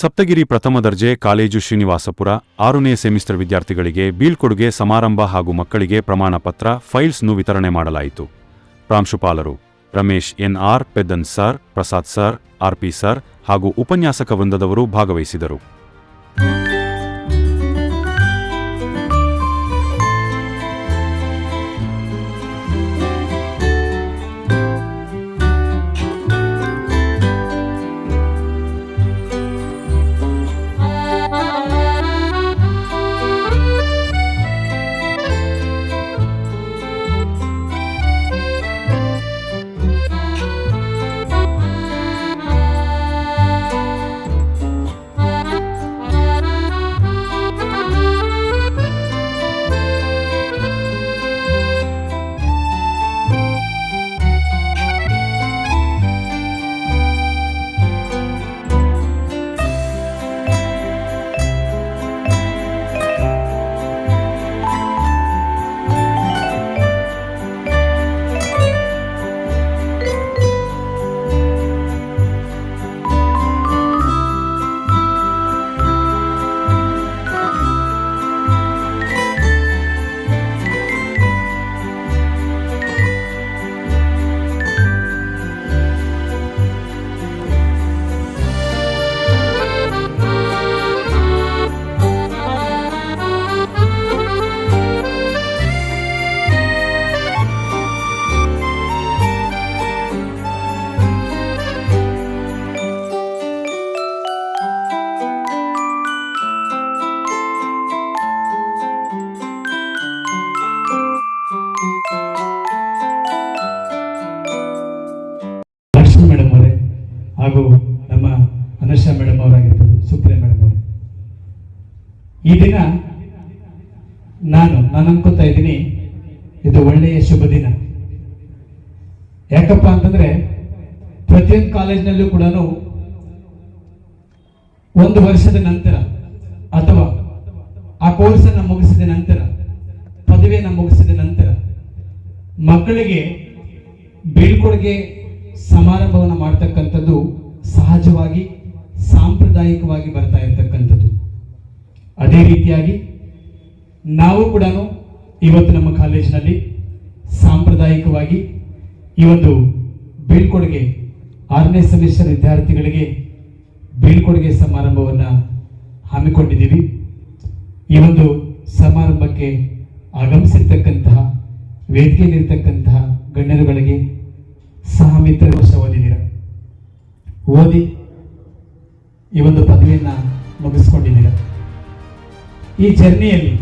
ಸಪ್ತಗಿರಿ ಪ್ರಥಮ ದರ್ಜೆ ಕಾಲೇಜು ಶ್ರೀನಿವಾಸಪುರ ಆರನೇ ಸೆಮಿಸ್ಟರ್ ವಿದ್ಯಾರ್ಥಿಗಳಿಗೆ ಬೀಳ್ಕೊಡುಗೆ ಸಮಾರಂಭ ಹಾಗೂ ಮಕ್ಕಳಿಗೆ ಪ್ರಮಾಣ ಪತ್ರ ಫೈಲ್ಸ್ನು ವಿತರಣೆ ಮಾಡಲಾಯಿತು. ಪ್ರಾಂಶುಪಾಲರು Ramesh N R Peddan sir, Prasad sir RP sir ಹಾಗೂ ಉಪನ್ಯಾಸಕ ವೃಂದದವರು ಭಾಗವಹಿಸಿದರು. ಹಾಗೂ ನಮ್ಮ ಅನರ್ಷಾ ಮೇಡಮ್ ಅವರಾಗಿರ್ಬೋದು, ಸುಪ್ರಿಯಾ ಮೇಡಮ್ ಅವರು. ಈ ದಿನ ನಾನು ನಾನು ಅನ್ಕೋತಾ ಇದ್ದೀನಿ, ಇದು ಒಳ್ಳೆಯ ಶುಭ ದಿನ. ಯಾಕಪ್ಪ ಅಂತಂದ್ರೆ, ಪ್ರತಿಯೊಂದು ಕಾಲೇಜಿನಲ್ಲೂ ಕೂಡ ಒಂದು ವರ್ಷದ ನಂತರ ಅಥವಾ ಆ ಕೋರ್ಸನ್ನು ಮುಗಿಸಿದ ನಂತರ, ಪದವಿಯನ್ನು ಮುಗಿಸಿದ ನಂತರ ಮಕ್ಕಳಿಗೆ ಬೀಳ್ಕೊಡುಗೆ ಸಮಾರಂಭವನ್ನು ಸಹಜವಾಗಿ ಸಾಂಪ್ರದಾಯಿಕವಾಗಿ ಬರ್ತಾ ಇರತಕ್ಕಂಥದ್ದು. ಅದೇ ರೀತಿಯಾಗಿ ನಾವು ಕೂಡ ಇವತ್ತು ನಮ್ಮ ಕಾಲೇಜಿನಲ್ಲಿ ಸಾಂಪ್ರದಾಯಿಕವಾಗಿ ಈ ಒಂದು ಬೀಳ್ಕೊಡುಗೆ ಆರನೇ ಸೆಮಿಸ್ಟರ್ ವಿದ್ಯಾರ್ಥಿಗಳಿಗೆ ಬೀಳ್ಕೊಡುಗೆ ಸಮಾರಂಭವನ್ನು ಹಮ್ಮಿಕೊಂಡಿದ್ದೀವಿ. ಈ ಒಂದು ಸಮಾರಂಭಕ್ಕೆ ಆಗಮಿಸಿರ್ತಕ್ಕಂತಹ, ವೇದಿಕೆಯಲ್ಲಿರ್ತಕ್ಕಂತಹ ಗಣ್ಯರುಗಳಿಗೆ ಸಹ ಮಿತ್ರ ವರ್ಷ ಓದಿದ್ದೀರ? ಓದಿ ಈ ಒಂದು ಪದವಿಯನ್ನ ಮುಗಿಸ್ಕೊಂಡಿದ್ದೀರ? ಈ ಜರ್ನಿಯಲ್ಲಿ,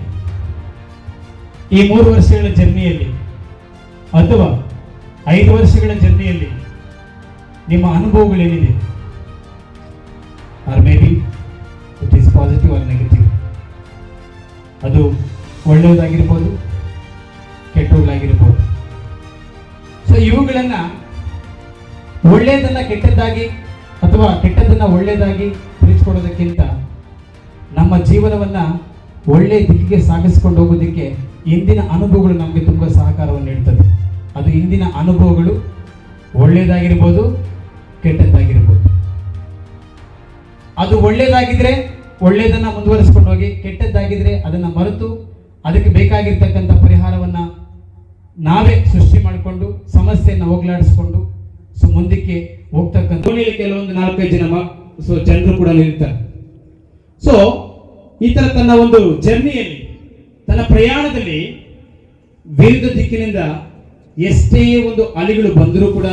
ಈ ಮೂರು ವರ್ಷಗಳ ಜರ್ನಿಯಲ್ಲಿ ಅಥವಾ ಐದು ವರ್ಷಗಳ ಜರ್ನಿಯಲ್ಲಿ ನಿಮ್ಮ ಅನುಭವಗಳೇನಿದೆ? Or may be it is positive or negative ಅದು ಒಳ್ಳೆಯದಾಗಿರ್ಬೋದು, ಕೆಟ್ಟದಾಗಿರ್ಬೋದು. ಸೊ ಇವುಗಳನ್ನು ಒಳ್ಳೆಯದನ್ನ ಕೆಟ್ಟದ್ದಾಗಿ ಅಥವಾ ಕೆಟ್ಟದನ್ನ ಒಳ್ಳೆಯದಾಗಿ ತಿಳಿಸ್ಕೊಡೋದಕ್ಕಿಂತ ನಮ್ಮ ಜೀವನವನ್ನ ಒಳ್ಳೆಯ ದಿಕ್ಕಿಗೆ ಸಾಗಿಸ್ಕೊಂಡು ಹೋಗೋದಕ್ಕೆ ಇಂದಿನ ಅನುಭವಗಳು ನಮಗೆ ತುಂಬ ಸಹಕಾರವನ್ನು ನೀಡ್ತದೆ. ಅದು ಇಂದಿನ ಅನುಭವಗಳು ಒಳ್ಳೆಯದಾಗಿರ್ಬೋದು ಕೆಟ್ಟದ್ದಾಗಿರ್ಬೋದು. ಅದು ಒಳ್ಳೆಯದಾಗಿದ್ರೆ ಒಳ್ಳೆಯದನ್ನ ಮುಂದುವರಿಸ್ಕೊಂಡು ಹೋಗಿ, ಕೆಟ್ಟದ್ದಾಗಿದ್ರೆ ಅದನ್ನ ಮರೆತು ಅದಕ್ಕೆ ಬೇಕಾಗಿರ್ತಕ್ಕಂಥ ಪರಿಹಾರವನ್ನ ನಾವೇ ಸೃಷ್ಟಿ ಮಾಡಿಕೊಂಡು ಸಮಸ್ಯೆಯನ್ನು ಹೋಗ್ಲಾಡಿಸ್ಕೊಂಡು, ಸೊ ಮುಂದಕ್ಕೆ ಹೋಗ್ತಕ್ಕಂಥ ಕೆಲವೊಂದು ನಾಲ್ಕೈದು ಜನ ಸೊ ಜನರು ಕೂಡ ನಿಲ್ತಾರೆ ಸೊ ಈ ತರ ತನ್ನ ಒಂದು ಜರ್ನಿಯಲ್ಲಿ, ತನ್ನ ಪ್ರಯಾಣದಲ್ಲಿ ವಿರುದ್ಧ ದಿಕ್ಕಿನಿಂದ ಎಷ್ಟೇ ಒಂದು ಅಲೆಗಳು ಬಂದರೂ ಕೂಡ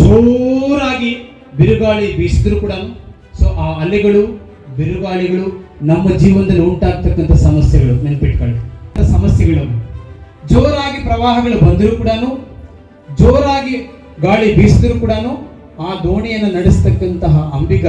ಜೋರಾಗಿ ಬಿರುಗಾಳಿ ಬೀಸಿದ್ರು ಕೂಡ ಸೊ ಆ ಅಲೆಗಳು, ಬಿರುಗಾಳಿಗಳು ನಮ್ಮ ಜೀವನದಲ್ಲಿ ಉಂಟಾಗ್ತಕ್ಕಂಥ ಸಮಸ್ಯೆಗಳು, ನೆನಪಿಟ್ಕೊಳ್ಳಿ. ಸಮಸ್ಯೆಗಳು. ಜೋರಾಗಿ ಪ್ರವಾಹಗಳು ಬಂದರೂ ಕೂಡ ಜೋರಾಗಿ ಗಾಳಿ ಬೀಸಿದ್ರು ಕೂಡ ಆ ದೋಣಿಯನ್ನು ನಡೆಸ್ತಕ್ಕಂತಹ ಅಂಬಿಗ